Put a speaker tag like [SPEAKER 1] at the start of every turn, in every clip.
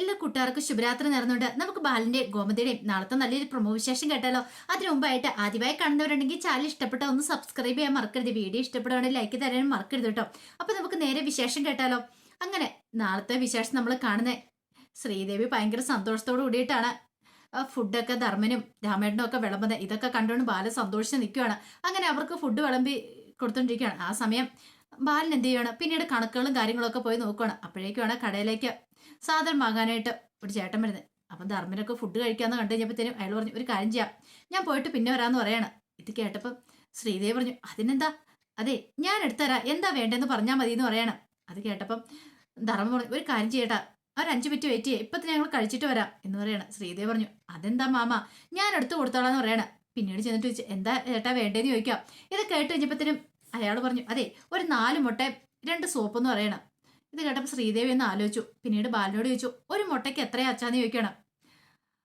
[SPEAKER 1] എല്ലാ കൂട്ടുകാർക്കും ശുഭരാത്രി നേർന്നുകൊണ്ട് നമുക്ക് ബാലിന്റെ ഗോമതിയുടെയും നാളത്തെ നല്ലൊരു പ്രൊമോ വിശേഷം കേട്ടാലോ? അതിനു മുമ്പായിട്ട് ആദ്യമായി കാണുന്നവരുണ്ടെങ്കിൽ ചാനൽ ഇഷ്ടപ്പെട്ട ഒന്ന് സബ്സ്ക്രൈബ് ചെയ്യാൻ മറക്കരുത്. വീഡിയോ ഇഷ്ടപ്പെടുകയാണെങ്കിൽ ലൈക്ക് തരാനും മറക്കരുത് കേട്ടോ. അപ്പൊ നമുക്ക് നേരെ വിശേഷം കേട്ടാലോ? അങ്ങനെ നാളത്തെ വിശേഷം നമ്മൾ കാണുന്നത് ശ്രീദേവി ഭയങ്കര സന്തോഷത്തോട് കൂടിയിട്ടാണ്. ഫുഡൊക്കെ ധർമ്മനും രാമേട്ടനും ഒക്കെ വിളമ്പുന്നത്. ഇതൊക്കെ കണ്ടുകൊണ്ട് ബാല സന്തോഷിച്ച് നിൽക്കുകയാണ് അങ്ങനെ അവർക്ക് ഫുഡ് വിളമ്പി കൊടുത്തോണ്ടിരിക്കുകയാണ്. ആ സമയം ബാലൻ എന്ത് ചെയ്യുകയാണ് പിന്നീട് കണക്കുകളും കാര്യങ്ങളൊക്കെ പോയി നോക്കുകയാണ് അപ്പോഴേക്കുമാണ് കടയിലേക്ക് സാധനം വാങ്ങാനായിട്ട് ഒരു ചേട്ടൻ വരുന്നത് അപ്പം ധർമ്മനൊക്കെ ഫുഡ് കഴിക്കാമെന്ന് കണ്ടു കഴിഞ്ഞപ്പോഴത്തേനും അയാൾ പറഞ്ഞു ഒരു കാര്യം ചെയ്യാം. ഞാൻ പോയിട്ട് പിന്നെ വരാമെന്ന് പറയാണ്. ഇത് കേട്ടപ്പോൾ ശ്രീദേവ് പറഞ്ഞു അതിനെന്താ? അതെ ഞാൻ എടുത്തരാ. എന്താ വേണ്ടതെന്ന് പറഞ്ഞാൽ മതി എന്ന് പറയണം. അത് കേട്ടപ്പം ധർമ്മം പറഞ്ഞു ഒരു കാര്യം ചെയ്യട്ടാ. ഒരു അഞ്ച് മിനിറ്റ് വെയിറ്റ് ചെയ്യേ. ഇപ്പത്തിന് ഞങ്ങൾ കഴിച്ചിട്ട് വരാം. എന്ന് പറയണം. ശ്രീദേവ് പറഞ്ഞു അതെന്താ മാമ? ഞാൻ എടുത്ത് കൊടുത്തോളാന്ന് പറയണം. പിന്നീട് ചെന്നിട്ട് ചോദിച്ചു എന്താ ചേട്ടാ വേണ്ടതെന്ന് ചോദിക്കാം? ഇത് കേട്ട് കഴിഞ്ഞപ്പോഴത്തേനും അയാൾ പറഞ്ഞു അതെ ഒരു നാല് മുട്ട രണ്ട് സോപ്പ് എന്ന് പറയണം. ഇത് കേട്ടപ്പോൾ ശ്രീദേവി എന്ന് ആലോചിച്ചു. പിന്നീട് ബാലനോട് ചോദിച്ചു ഒരു മുട്ടയ്ക്ക് എത്രയാ അച്ചാന്ന് ചോദിക്കണം?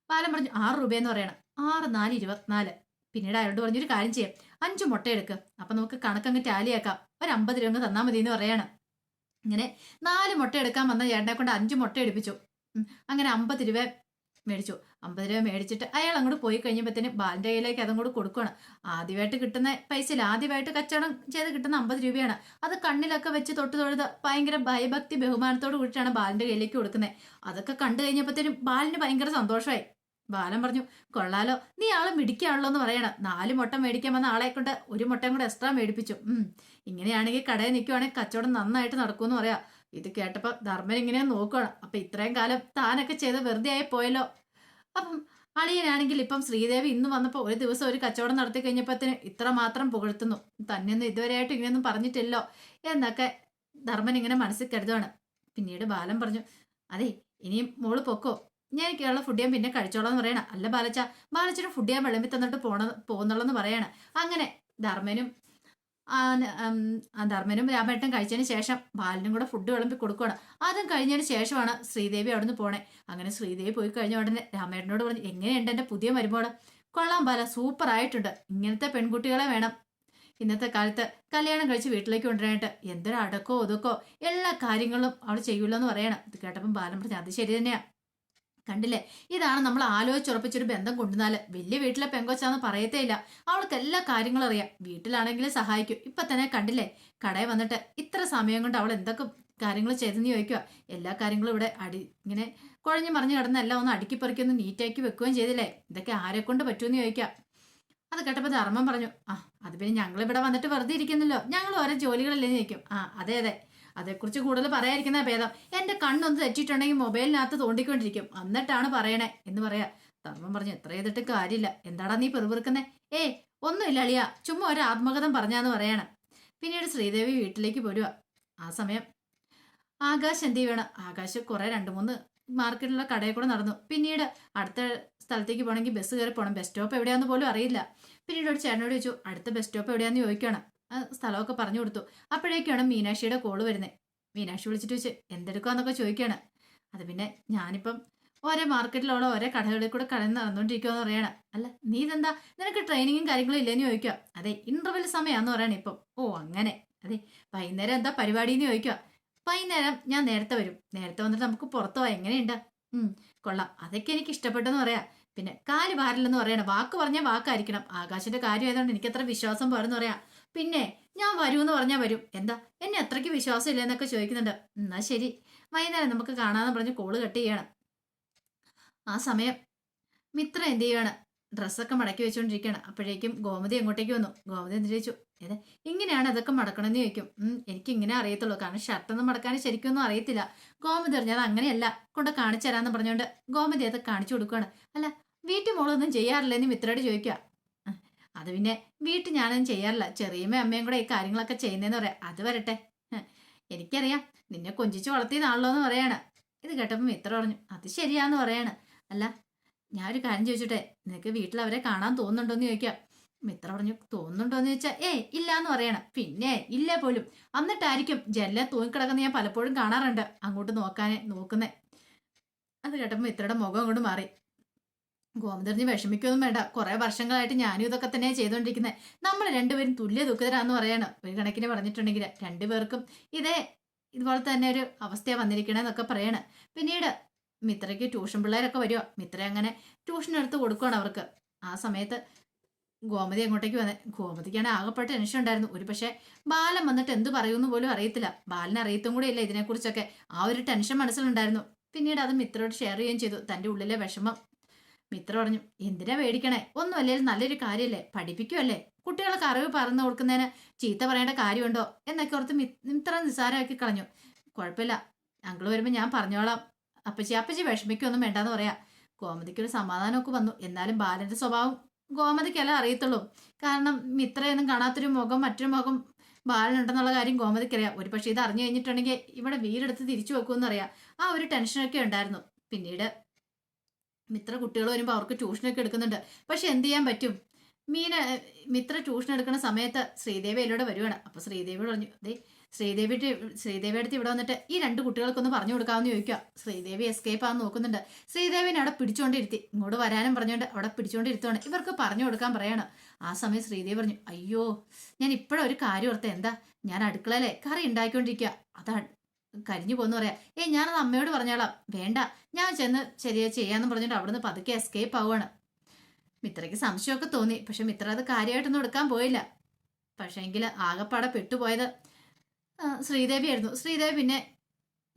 [SPEAKER 1] ബാലൻ പറഞ്ഞു ആറ് രൂപയെന്ന് പറയണം. ആറ് നാല് ഇരുപത്തിനാല്. പിന്നീട് അയാളോട് പറഞ്ഞു ഒരു കാര്യം ചെയ്യാം. അഞ്ച് മുട്ട എടുക്ക്. അപ്പം നമുക്ക് കണക്കങ്ങ് ടാലിയാക്കാം ഒരു അമ്പത് രൂപ തന്നാൽ മതി എന്ന് പറയണം. ഇങ്ങനെ നാല് മുട്ട എടുക്കാൻ വന്ന ചേട്ടനെ കൊണ്ട് അഞ്ച് മുട്ട എടുപ്പിച്ചു. അങ്ങനെ അമ്പത് രൂപ മേടിച്ചു. അമ്പത് രൂപ മേടിച്ചിട്ട് അയാൾ അങ്ങോട്ട് പോയി കഴിഞ്ഞപ്പോഴത്തേന് ബാലിന്റെ കയ്യിലേക്ക് അതും കൂടെ കൊടുക്കുകയാണ് ആദ്യമായിട്ട് കിട്ടുന്ന പൈസയിൽ ആദ്യമായിട്ട് കച്ചവടം ചെയ്ത് കിട്ടുന്ന അമ്പത് രൂപയാണ്. അത് കണ്ണിലൊക്കെ വെച്ച് തൊട്ട് തൊഴുത് ഭയങ്കര ഭയഭക്തി ബഹുമാനത്തോട് കൂടിയിട്ടാണ് ബാലിന്റെ കയ്യിലേക്ക് കൊടുക്കുന്നത്. അതൊക്കെ കണ്ടു കഴിഞ്ഞപ്പോഴത്തേനും ബാലിന് ഭയങ്കര സന്തോഷമായി. ബാലൻ പറഞ്ഞു കൊള്ളാലോ നീ ആളെ മിടിക്കാണല്ലോ എന്ന് പറയണം. നാല് മുട്ട മേടിക്കാൻ വന്ന ആളെ കൊണ്ട് ഒരു മുട്ടയും കൂടെ എക്സ്ട്രാ മേടിപ്പിച്ചു. ഇങ്ങനെയാണെങ്കിൽ കടയിൽ നിൽക്കുവാണെങ്കിൽ കച്ചവടം നന്നായിട്ട് നടക്കുമെന്ന് പറയാം. ഇത് കേട്ടപ്പോൾ ധർമ്മൻ ഇങ്ങനെ നോക്കണം അപ്പൊ ഇത്രയും കാലം താനൊക്കെ ചെയ്ത് വെറുതെ ആയി പോയല്ലോ. അപ്പം അളിയനാണെങ്കിൽ ഇപ്പം ശ്രീദേവി ഇന്ന് വന്നപ്പോൾ ഒരു ദിവസം ഒരു കച്ചവടം നടത്തി കഴിഞ്ഞപ്പോഴത്തേന് ഇത്ര മാത്രം പുകഴ്ത്തുന്നു. തന്നെയൊന്നും ഇതുവരെയായിട്ട് ഇങ്ങനെയൊന്നും പറഞ്ഞിട്ടില്ലോ എന്നൊക്കെ ധർമ്മൻ ഇങ്ങനെ മനസ്സിൽ കരുതുവാണ്. പിന്നീട് ബാലൻ പറഞ്ഞു അതെ ഇനിയും മോൾ പൊക്കോ? ഞാൻ എനിക്കുള്ള ഫുഡ് ഞാൻ പിന്നെ കഴിച്ചോളാം എന്ന് പറയണം. അല്ല ബാലച്ച ബാലച്ചന് ഫുഡ് ഞാൻ വിളമ്പി തന്നിട്ട് പോണ പോകുന്നുള്ളെന്ന് പറയാണ്. അങ്ങനെ ധർമ്മനും ധർമ്മനും രാമേട്ടനും കഴിച്ചതിന് ശേഷം ബാലനും കൂടെ ഫുഡ് വിളമ്പി കൊടുക്കുകയാണ് അതും കഴിഞ്ഞതിന് ശേഷമാണ് ശ്രീദേവി അവിടുന്ന് പോണേ. അങ്ങനെ ശ്രീദേവി പോയി കഴിഞ്ഞ ഉടനെ രാമേട്ടനോട് പറഞ്ഞു എങ്ങനെയുണ്ട് എന്റെ പുതിയ മരുമോൾ? കൊള്ളാം ബാല സൂപ്പർ ആയിട്ടുണ്ട്. ഇങ്ങനത്തെ പെൺകുട്ടികളെ വേണം. ഇന്നത്തെ കാലത്ത് കല്യാണം കഴിച്ച് വീട്ടിലേക്ക് കൊണ്ടുവരാനായിട്ട് എന്തൊരു അടക്കോ ഒതുക്കോ എല്ലാ കാര്യങ്ങളും അവൾ ചെയ്യൂലെന്ന് പറയണം. ഇത് കേട്ടപ്പം ബാലൻ പറഞ്ഞു അത് ശരി തന്നെയാ. കണ്ടില്ലേ? ഇതാണ് നമ്മൾ ആലോചിച്ചുറപ്പിച്ചൊരു ബന്ധം കൊണ്ടുവന്നാൽ. വലിയ വീട്ടിലെ പെങ്കൊച്ചാന്ന് പറയത്തേ ഇല്ല അവൾക്ക് എല്ലാ കാര്യങ്ങളും അറിയാം വീട്ടിലാണെങ്കിലും സഹായിക്കും. ഇപ്പൊ തന്നെ കണ്ടില്ലേ? കടയിൽ വന്നിട്ട് ഇത്ര സമയം കൊണ്ട് അവൾ എന്തൊക്കെ കാര്യങ്ങൾ ചെയ്തെന്ന് ചോദിക്കുക എല്ലാ കാര്യങ്ങളും ഇവിടെ അടി ഇങ്ങനെ കുഴഞ്ഞു മറിഞ്ഞു കിടന്ന എല്ലാം ഒന്ന് അടുക്കി പെറുക്കി ഒന്ന് നീറ്റാക്കി വെക്കുകയും ചെയ്തില്ലേ? ഇതൊക്കെ ആരെ കൊണ്ട് പറ്റുമെന്ന് ചോദിക്കാം അത് കേട്ടപ്പോൾ ധർമ്മം പറഞ്ഞു ആ അത് പിന്നെ ഞങ്ങൾ ഇവിടെ വന്നിട്ട് വെറുതെ ഇരിക്കുന്നല്ലോ. ഞങ്ങൾ ഓരോ ജോലികളല്ലേ ചോദിക്കും. ആ അതെ അതെ. അതേക്കുറിച്ച് കൂടുതൽ പറയാതിരിക്കുന്ന ഭേദം. എന്റെ കണ്ണൊന്ന് തെറ്റിയിട്ടുണ്ടെങ്കിൽ മൊബൈലിനകത്ത് തോണ്ടിക്കൊണ്ടിരിക്കും. എന്നിട്ടാണ് പറയണേ എന്ന് പറയാ. ധർമ്മം പറഞ്ഞു എത്ര ചെയ്തിട്ട് കാര്യമില്ല. എന്താടാ നീ പെറുപിറുക്കുന്നേ? ഏ ഒന്നുമില്ല അളിയ. ചുമ്മാ ഒരു ആത്മകഥം പറഞ്ഞാന്ന് പറയണം. പിന്നീട് ശ്രീദേവി വീട്ടിലേക്ക് പോരുക ആ സമയം ആകാശ് എന്ത് ചെയ്യണം ആകാശ് കുറെ രണ്ട് മൂന്ന് മാർക്കറ്റിലുള്ള കടയിൽ കൂടെ നടന്നു. പിന്നീട് അടുത്ത സ്ഥലത്തേക്ക് പോകണമെങ്കിൽ ബസ് കയറി പോകണം ബസ് സ്റ്റോപ്പ് എവിടെയാന്ന് പോലും അറിയില്ല. പിന്നീട് ഒരു ചേട്ടനോട് ചോദിച്ചു അടുത്ത ബസ് സ്റ്റോപ്പ് എവിടെയാന്ന് ചോദിക്കണം സ്ഥലമൊക്കെ പറഞ്ഞു കൊടുത്തു. അപ്പോഴേക്കാണ് മീനാക്ഷിയുടെ കോൾ വരുന്നത് മീനാക്ഷി വിളിച്ചിട്ട് ചോദിച്ചു എന്തെടുക്കാന്നൊക്കെ ചോദിക്കുകയാണ് അത് പിന്നെ ഞാനിപ്പം ഓരോ മാർക്കറ്റിലുള്ള ഓരോ കടകളിൽ കൂടെ കടന്ന് നടന്നുകൊണ്ടിരിക്കുമെന്ന് പറയണം. അല്ല നീ ഇതെന്താ? നിനക്ക് ട്രെയിനിങ്ങും കാര്യങ്ങളും ഇല്ലെന്ന് ചോദിക്കുക അതെ ഇന്റർവെൽ സമയമാന്ന് പറയണം ഇപ്പം. ഓ അങ്ങനെ. അതെ വൈകുന്നേരം എന്താ പരിപാടി എന്ന് ചോദിക്കുക വൈകുന്നേരം ഞാൻ നേരത്തെ വരും. നേരത്തെ വന്നിട്ട് നമുക്ക് പുറത്തു പോവാം. എങ്ങനെയുണ്ട്? ഉം കൊള്ളാം. അതൊക്കെ എനിക്ക് ഇഷ്ടപ്പെട്ടെന്ന് പറയാം. പിന്നെ കാൽ ഭാരില്ലെന്ന് പറയണം. വാക്ക് പറഞ്ഞാൽ വാക്കായിരിക്കണം. ആകാശിന്റെ കാര്യമായതുകൊണ്ട് എനിക്കത്ര വിശ്വാസം പോരെന്ന് പറയാം. പിന്നെ ഞാൻ വരൂന്ന് പറഞ്ഞാൽ വരും. എന്താ? എന്നെ അത്രയ്ക്ക് വിശ്വാസം ഇല്ലെന്നൊക്കെ ചോദിക്കുന്നുണ്ട്. എന്നാ ശരി. വൈകുന്നേരം നമുക്ക് കാണാമെന്ന് പറഞ്ഞ് കോൾ കട്ട് ചെയ്യണം. ആ സമയം മിത്ര എന്ത് ചെയ്യാണ് ഡ്രസ്സൊക്കെ മടക്കി വെച്ചുകൊണ്ടിരിക്കുകയാണ് അപ്പോഴേക്കും ഗോമതി എങ്ങോട്ടേക്ക് വന്നു. ഗോമതി എന്ത് ചോദിച്ചു? ഏത്? ഇങ്ങനെയാണ് അതൊക്കെ മടക്കണമെന്ന് ചോദിക്കും. എനിക്ക് ഇങ്ങനെ അറിയത്തുള്ളൂ. കാരണം ഷർട്ടൊന്നും മടക്കാൻ ശരിക്കൊന്നും അറിയത്തില്ല. ഗോമതി അറിഞ്ഞത് അങ്ങനെയല്ല. കൊണ്ട് കാണിച്ചു തരാമെന്ന് പറഞ്ഞുകൊണ്ട് ഗോമതി അത് കാണിച്ചു കൊടുക്കുകയാണ് അല്ല വീട്ടിൽ മോളൊന്നും ചെയ്യാറില്ലെന്ന് മിത്രയോട് ചോദിക്കുക "ഉം, അത് പിന്നെ വീട്ടിൽ ഞാനൊന്നും ചെയ്യാറില്ല. ചെറിയമ്മ അമ്മയും കൂടെ ഈ കാര്യങ്ങളൊക്കെ ചെയ്യുന്നതെന്ന് പറയാം. അത് വരട്ടെ. എനിക്കറിയാം. നിന്നെ കൊഞ്ചിച്ച് വളർത്തിയതാണല്ലോ എന്ന് പറയാണ്. ഇത് കേട്ടപ്പോൾ മിത്ര പറഞ്ഞു അത് ശരിയാന്ന് പറയാണ്. അല്ല ഞാൻ ഒരു കാര്യം ചോദിച്ചിട്ടെ? നിനക്ക് വീട്ടിൽ അവരെ കാണാൻ തോന്നുന്നുണ്ടോ എന്ന് ചോദിക്കാം. മിത്ര പറഞ്ഞു തോന്നുന്നുണ്ടോന്ന് ചോദിച്ചാൽ ഏ ഇല്ല എന്ന് പറയണം. പിന്നെ ഇല്ല പോലും. എന്നിട്ടായിരിക്കും ജല്ല തൂങ്ങിക്കിടക്കുന്ന ഞാൻ പലപ്പോഴും കാണാറുണ്ട്. അങ്ങോട്ട് നോക്കാനേ നോക്കുന്നേ. അത് കേട്ടപ്പോൾ മിത്രയുടെ മുഖം അങ്ങോട്ട് മാറി. ഗോമതറിഞ്ഞ് വിഷമിക്കൊന്നും വേണ്ട. കുറെ വർഷങ്ങളായിട്ട് ഞാനും ഇതൊക്കെ തന്നെ ചെയ്തുകൊണ്ടിരിക്കുന്നത് നമ്മൾ രണ്ടുപേരും തുല്യ ദുഃഖിതരാന്ന് പറയണം. ഒരു കണക്കിന് പറഞ്ഞിട്ടുണ്ടെങ്കിൽ രണ്ടുപേർക്കും ഇതേ ഇതുപോലെ തന്നെ ഒരു അവസ്ഥയാണ് വന്നിരിക്കണേന്നൊക്കെ പറയണം. പിന്നീട് മിത്രയ്ക്ക് ട്യൂഷൻ പിള്ളേരൊക്കെ വരുമോ മിത്ര അങ്ങനെ ട്യൂഷൻ എടുത്ത് കൊടുക്കുകയാണ് അവർക്ക്. ആ സമയത്ത് ഗോമതി അങ്ങോട്ടേക്ക് വന്നെ ഗോമതിക്കാണ് ആകെപ്പെട്ട ടെൻഷൻ ഉണ്ടായിരുന്നു. ഒരു പക്ഷേ ബാലൻ വന്നിട്ട് എന്ത് പറയുമെന്ന് പോലും അറിയത്തില്ല. ബാലന് അറിയത്തും കൂടെ ഇല്ല ഇതിനെക്കുറിച്ചൊക്കെ. ആ ഒരു ടെൻഷൻ മനസ്സിലുണ്ടായിരുന്നു. പിന്നീട് അത് മിത്രയോട് ഷെയർ ചെയ്യുകയും ചെയ്തു. തന്റെ ഉള്ളിലെ വിഷമം മിത്ര പറഞ്ഞു എന്തിനാ പേടിക്കണേ ഒന്നുമല്ലേ നല്ലൊരു കാര്യമല്ലേ പഠിപ്പിക്കുമല്ലേ കുട്ടികൾക്ക് അറിവ് പറഞ്ഞു കൊടുക്കുന്നതിന് ചീത്ത പറയേണ്ട കാര്യമുണ്ടോ? എന്നൊക്കെ ഓർത്ത് മിത്ര നിസ്സാരമാക്കി കളഞ്ഞു. കുഴപ്പമില്ല. അങ്കിൾ വരുമ്പോൾ ഞാൻ പറഞ്ഞോളാം. അപ്പച്ചി അപ്പച്ചി വിഷമിക്കൊന്നും വേണ്ടാന്ന് പറയാ. ഗോമതിക്കൊരു സമാധാനമൊക്കെ വന്നു. എന്നാലും ബാലന്റെ സ്വഭാവം ഗോമതിക്കല്ല അറിയത്തുള്ളൂ. കാരണം മിത്രയൊന്നും കാണാത്തൊരു മുഖം മറ്റൊരു മുഖം ബാലനുണ്ടെന്നുള്ള കാര്യം ഗോമതിക്കറിയാം. ഒരു പക്ഷേ ഇത് അറിഞ്ഞു കഴിഞ്ഞിട്ടുണ്ടെങ്കിൽ ഇവിടെ വീടെടുത്ത് തിരിച്ചു വെക്കുമെന്നറിയാം. ആ ഒരു ടെൻഷനൊക്കെ ഉണ്ടായിരുന്നു. പിന്നീട് മിത്ര കുട്ടികൾ വരുമ്പോൾ അവർക്ക് ട്യൂഷനൊക്കെ എടുക്കുന്നുണ്ട്. പക്ഷെ എന്ത് ചെയ്യാൻ പറ്റും? മീന മിത്ര ട്യൂഷൻ എടുക്കുന്ന സമയത്ത് ശ്രീദേവി അതിലൂടെ വരുവാണ്. അപ്പൊ ശ്രീദേവി പറഞ്ഞു ദേ ശ്രീദേവി ശ്രീദേവി അടുത്ത് ഇവിടെ വന്നിട്ട് ഈ രണ്ട് കുട്ടികൾക്കൊന്ന് പറഞ്ഞു കൊടുക്കാമെന്ന് ചോദിക്കുക ശ്രീദേവി എസ്കേപ്പ് ആകാൻ നോക്കുന്നുണ്ട്. ശ്രീദേവിനെ അവിടെ പിടിച്ചോണ്ടിരുത്തി. ഇങ്ങോട്ട് വരാനും പറഞ്ഞുകൊണ്ട് അവിടെ പിടിച്ചോണ്ടിരുത്തുവാണ്. ഇവർക്ക് പറഞ്ഞു കൊടുക്കാൻ പറയാണ്. ആ സമയം ശ്രീദേവി പറഞ്ഞു അയ്യോ ഞാൻ ഇപ്പോഴൊരു കാര്യം ഓർത്ത. എന്താ? ഞാൻ അടുക്കളയിലെ കറി ഉണ്ടാക്കിക്കൊണ്ടിരിക്കുക അതാ കരിഞ്ഞു പോന്ന് പറയാ ഏ ഞാനത് അമ്മയോട് പറഞ്ഞോളാം. വേണ്ട. ഞാൻ ചെന്ന് ശരിയാ ചെയ്യാന്ന് പറഞ്ഞിട്ട് അവിടുന്ന് പതുക്കെ എസ്കേപ്പ് ആവുകയാണ് മിത്രയ്ക്ക് സംശയമൊക്കെ തോന്നി. പക്ഷെ മിത്ര അത് കാര്യമായിട്ടൊന്നും എടുക്കാൻ പോയില്ല. പക്ഷേ എങ്കിൽ ആകപ്പാടെ പെട്ടുപോയത് ശ്രീദേവി ആയിരുന്നു ശ്രീദേവി പിന്നെ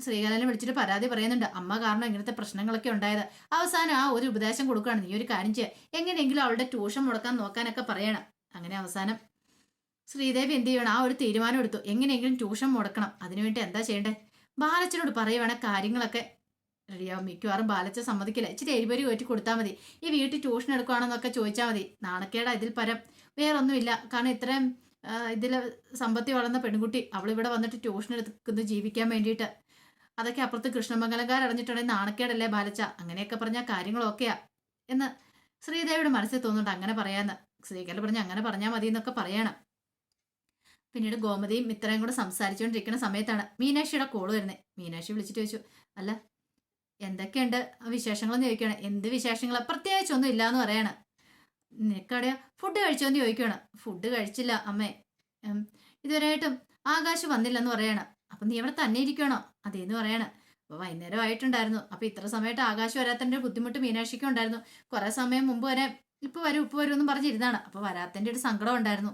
[SPEAKER 1] ശ്രീകാലനെ വിളിച്ചിട്ട് പരാതി പറയുന്നുണ്ട്. അമ്മ കാരണം ഇങ്ങനത്തെ പ്രശ്നങ്ങളൊക്കെ ഉണ്ടായത്. അവസാനം ആ ഒരു ഉപദേശം കൊടുക്കുകയാണ്. നീ ഒരു കാര്യം ചെയ്യുക എങ്ങനെയെങ്കിലും അവളുടെ ട്യൂഷൻ മുടക്കാൻ നോക്കാനൊക്കെ പറയണം. അങ്ങനെ അവസാനം ശ്രീദേവി എന്ത് ചെയ്യണം? ആ ഒരു തീരുമാനം എടുത്തു. എങ്ങനെയെങ്കിലും ട്യൂഷൻ മുടക്കണം. അതിനുവേണ്ടി എന്താ ചെയ്യണ്ടേ? ബാലച്ചനോട് പറയുവാണെ കാര്യങ്ങളൊക്കെ റെഡിയാവും. മിക്കവാറും ബാലച്ച സമ്മതിക്കില്ല. ഇച്ചിരി എരിപരി കയറ്റി കൊടുത്താൽ മതി. ഈ വീട്ടിൽ ട്യൂഷൻ എടുക്കുകയാണെന്നൊക്കെ ചോദിച്ചാൽ മതി. നാണക്കേടാ ഇതിൽ പരം. വേറൊന്നുമില്ല. കാരണം ഇത്രയും ഇതിൽ സമ്പത്തി വളർന്ന പെൺകുട്ടി അവളിവിടെ വന്നിട്ട് ട്യൂഷൻ എടുക്കുന്നു ജീവിക്കാൻ വേണ്ടിയിട്ട്. അതൊക്കെ അപ്പുറത്ത് കൃഷ്ണമംഗലക്കാർ അറിഞ്ഞിട്ടുണ്ടെങ്കിൽ നാണക്കേടല്ലേ ബാലച്ച? അങ്ങനെയൊക്കെ പറഞ്ഞാൽ കാര്യങ്ങളൊക്കെയാ എന്ന് ശ്രീദേവിയുടെ മനസ്സിൽ തോന്നുന്നുണ്ട്. അങ്ങനെ പറയാന്ന്. ശ്രീകല പറഞ്ഞ് അങ്ങനെ പറഞ്ഞാൽ മതി എന്നൊക്കെ പറയണം. പിന്നീട് ഗോമതിയും മിത്രയും കൂടെ സംസാരിച്ചുകൊണ്ടിരിക്കുന്ന സമയത്താണ് മീനാക്ഷിയുടെ കോൾ വരുന്നത് മീനാക്ഷി വിളിച്ചിട്ട് ചോദിച്ചു അല്ല എന്തൊക്കെയുണ്ട് വിശേഷങ്ങളെന്ന് ചോദിക്കുകയാണ്. എന്ത് വിശേഷങ്ങൾ പ്രത്യേകിച്ചൊന്നും ഇല്ലാന്ന് പറയാണ്. നിനക്കറിയാ ഫുഡ് കഴിച്ചോന്ന് ചോദിക്കുകയാണ്. ഫുഡ് കഴിച്ചില്ല അമ്മേ. ഇതുവരെയായിട്ടും ആകാശ് വന്നില്ലെന്ന് പറയാണ്. അപ്പം നീ അവിടെ തന്നെ ഇരിക്കണോ? അതേന്ന് പറയാണ്. അപ്പോൾ വൈകുന്നേരം ആയിട്ടുണ്ടായിരുന്നു. അപ്പൊ ഇത്ര സമയത്ത് ആകാശ് വരാത്തതിന്റെ ബുദ്ധിമുട്ട് മീനാക്ഷിക്കും ഉണ്ടായിരുന്നു. കുറെ സമയം മുമ്പ് വരെ ഇപ്പൊ വരും ഉപ്പ് വരും എന്നും പറഞ്ഞിരുന്നാണ് അപ്പോൾ വരാത്തതിന്റെ ഒരു സങ്കടം ഉണ്ടായിരുന്നു.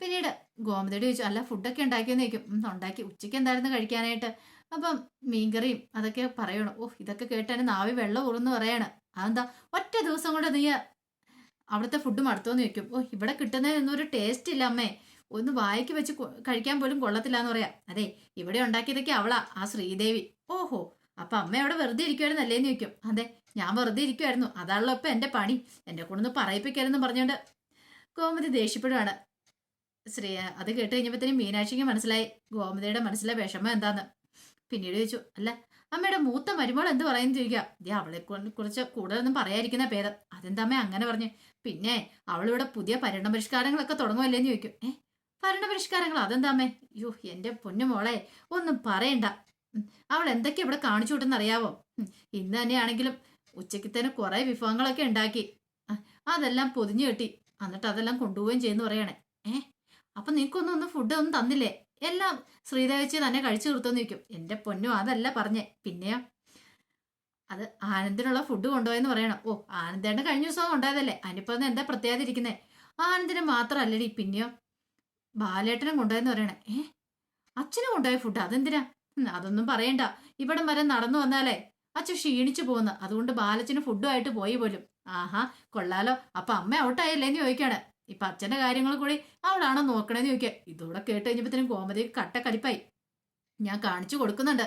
[SPEAKER 1] പിന്നീട് ഗോമതിയുടെ ചോദിച്ചു അല്ല ഫുഡൊക്കെ ഉണ്ടാക്കിയെന്ന് ചോദിക്കും. "ഉം, ഉണ്ടാക്കി. ഉച്ചയ്ക്ക് എന്തായിരുന്നു കഴിക്കാനായിട്ട്? അപ്പം മീൻകറിയും അതൊക്കെ പറയണം. ഓ ഇതൊക്കെ കേട്ടാണ് നാവി വെള്ളം ഊറുന്ന് പറയാണ്. അതെന്താ? ഒറ്റ ദിവസം കൊണ്ട് നീ അവിടുത്തെ ഫുഡ് മടുത്തോന്ന് ചോദിക്കും. ഓ ഇവിടെ കിട്ടുന്നതിനൊന്നും ഒരു ടേസ്റ്റ് ഇല്ല അമ്മേ. ഒന്ന് വായിക്ക് വെച്ച് കഴിക്കാൻ പോലും കൊള്ളത്തില്ല എന്ന് പറയാം. അതെ ഇവിടെ ഉണ്ടാക്കിയതൊക്കെ അവളാ ആ ശ്രീദേവി. ഓഹോ അപ്പൊ അമ്മ അവിടെ വെറുതെ ഇരിക്കുവായിരുന്നല്ലേന്ന് ചോദിക്കും. അതെ ഞാൻ വെറുതെ ഇരിക്കുമായിരുന്നു അതാണല്ലോ ഇപ്പൊ എന്റെ പണി. എന്റെ കൂടെ ഒന്ന് പറയിപ്പിക്കരുതെന്ന് പറഞ്ഞുകൊണ്ട് കോമതി ദേഷ്യപ്പെടുവാണ്. ശ്രീ അത് കേട്ട് കഴിഞ്ഞപ്പോഴത്തേനും മീനാക്ഷിക്ക് മനസ്സിലായി. ഗോമതിയുടെ മനസ്സിലെ വിഷമം എന്താന്ന്. പിന്നീട് ചോദിച്ചു അല്ല അമ്മയുടെ മൂത്ത മരുമോൾ എന്ത് പറയുന്നു ചോദിക്കുക ദേ അവളെ കുറിച്ച് കൂടുതലൊന്നും പറയാതിരിക്കുന്ന ഭേദം. അതെന്താ അങ്ങനെ പറഞ്ഞു? പിന്നെ അവളിവിടെ പുതിയ ഭരണപരിഷ്കാരങ്ങളൊക്കെ തുടങ്ങുമല്ലേന്ന് ചോദിക്കും. ഏ ഭരണപരിഷ്കാരങ്ങൾ അതെന്താ അമ്മേ? യോ എന്റെ പൊന്നു മോളെ ഒന്നും പറയണ്ട. അവൾ എന്തൊക്കെ ഇവിടെ കാണിച്ചു വിട്ടെന്നറിയാവോ? ഇന്ന് തന്നെയാണെങ്കിലും തന്നെ കുറെ വിഭവങ്ങളൊക്കെ ഉണ്ടാക്കി. അതെല്ലാം പൊതിഞ്ഞു കെട്ടി. എന്നിട്ട് അതെല്ലാം കൊണ്ടുപോവുകയും ചെയ്യുന്നു പറയണേ. ഏ അപ്പൊ നിനക്കൊന്നും ഒന്നും ഫുഡ് ഒന്നും തന്നില്ലേ? എല്ലാം ശ്രീദേവിച്ച് തന്നെ കഴിച്ചു തീർത്തെന്ന് ചോദിക്കും. എന്റെ പൊന്നു അതല്ല പറഞ്ഞേ. പിന്നെയോ? അത് ആനന്ദിനുള്ള ഫുഡ് കൊണ്ടുപോയെന്ന് പറയണം. ഓ ആനന്ദേണ്ട കഴിഞ്ഞ ദിവസം കൊണ്ടുപോയതല്ലേ? അതിനിപ്പോ എന്താ പ്രത്യേകത ഇരിക്കുന്നേ? ആനന്ദിന് മാത്രല്ലടി പിന്നെയോ? ബാലേട്ടനും കൊണ്ടുപോയെന്ന് പറയണേ. ഏ? അച്ഛനും കൊണ്ടുപോയ ഫുഡ് അതെന്തിനാ? അതൊന്നും പറയണ്ട. ഇവിടം വരെ നടന്നു വന്നാലേ അച്ഛൻ ക്ഷീണിച്ചു പോകുന്നു. അതുകൊണ്ട് ബാലച്ചന് ഫുഡുമായിട്ട് പോയി പോലും. ആഹാ കൊള്ളാലോ. അപ്പൊ അമ്മ ഔട്ടായല്ലേന്ന് ചോദിക്കാണ്. ഇപ്പൊ അച്ഛന്റെ കാര്യങ്ങൾ കൂടി അവളാണോ നോക്കണേന്ന് ചോദിക്കുക ഇതോടെ കേട്ട് കഴിഞ്ഞപ്പോഴത്തേനും കോമതി കട്ട കലിപ്പായി. ഞാൻ കാണിച്ചു കൊടുക്കുന്നുണ്ട്.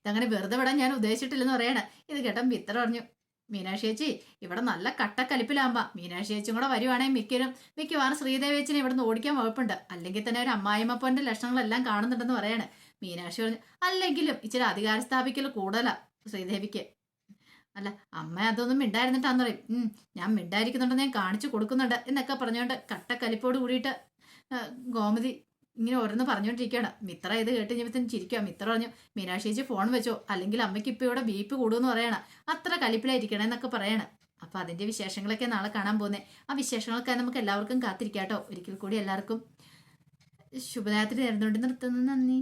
[SPEAKER 1] ഇതങ്ങനെ വെറുതെ വിടാൻ ഞാൻ ഉദ്ദേശിച്ചിട്ടില്ലെന്ന് പറയണ. ഇത് കേട്ട മിത്ര പറഞ്ഞു മീനാക്ഷി ചേച്ചി ഇവിടെ നല്ല കട്ടക്കലിപ്പിലാകുമ്പോ മീനാക്ഷി ചേച്ചിയും കൂടെ വരുവാണെങ്കിൽ മിക്കരും. മിക്കവാറും ശ്രീദേവി ചേച്ചിനെ ഇവിടെ നിന്ന് ഓടിക്കാൻ വകുപ്പുണ്ട്. അല്ലെങ്കിൽ തന്നെ ഒരു അമ്മായിമ്മപ്പന്റെ ലക്ഷണങ്ങളെല്ലാം കാണുന്നുണ്ടെന്ന് പറയാണ്. മീനാക്ഷി പറഞ്ഞു അല്ലെങ്കിലും ഇച്ചിരി അധികാര സ്ഥാപിക്കൽ കൂടുതലാ ശ്രീദേവിക്ക്. അല്ല അമ്മ അതൊന്നും മിണ്ടായിരുന്നിട്ടാന്ന് പറയും ഞാൻ മിണ്ടായിരിക്കുന്നുണ്ടെന്ന് ഞാൻ കാണിച്ചു കൊടുക്കുന്നുണ്ട് എന്നൊക്കെ പറഞ്ഞുകൊണ്ട് കട്ടക്കലിപ്പോട് കൂടിയിട്ട് ഗോമതി ഇങ്ങനെ ഓരോന്ന് പറഞ്ഞുകൊണ്ടിരിക്കുകയാണ്. മിത്ര ഇത് കേട്ട് കഴിഞ്ഞപ്പോൾ ചിരിക്കുക മിത്ര പറഞ്ഞു മീനാക്ഷി ചേച്ചി ഫോൺ വെച്ചോ. അല്ലെങ്കിൽ അമ്മയ്ക്ക് ഇപ്പൊ ഇവിടെ ബീപ്പ് കൂടുമെന്ന് പറയണം. അത്ര കലിപ്പിലായിരിക്കണം എന്നൊക്കെ പറയണം. അപ്പൊ അതിന്റെ വിശേഷങ്ങളൊക്കെ നാളെ കാണാൻ പോകുന്നത് ആ വിശേഷങ്ങളൊക്കെ നമുക്ക് എല്ലാവർക്കും കാത്തിരിക്കാം കേട്ടോ ഒരിക്കൽ കൂടി എല്ലാവർക്കും ശുഭരാത്രി നേർന്നുകൊണ്ട് നിർത്തുന്നു. നന്ദി.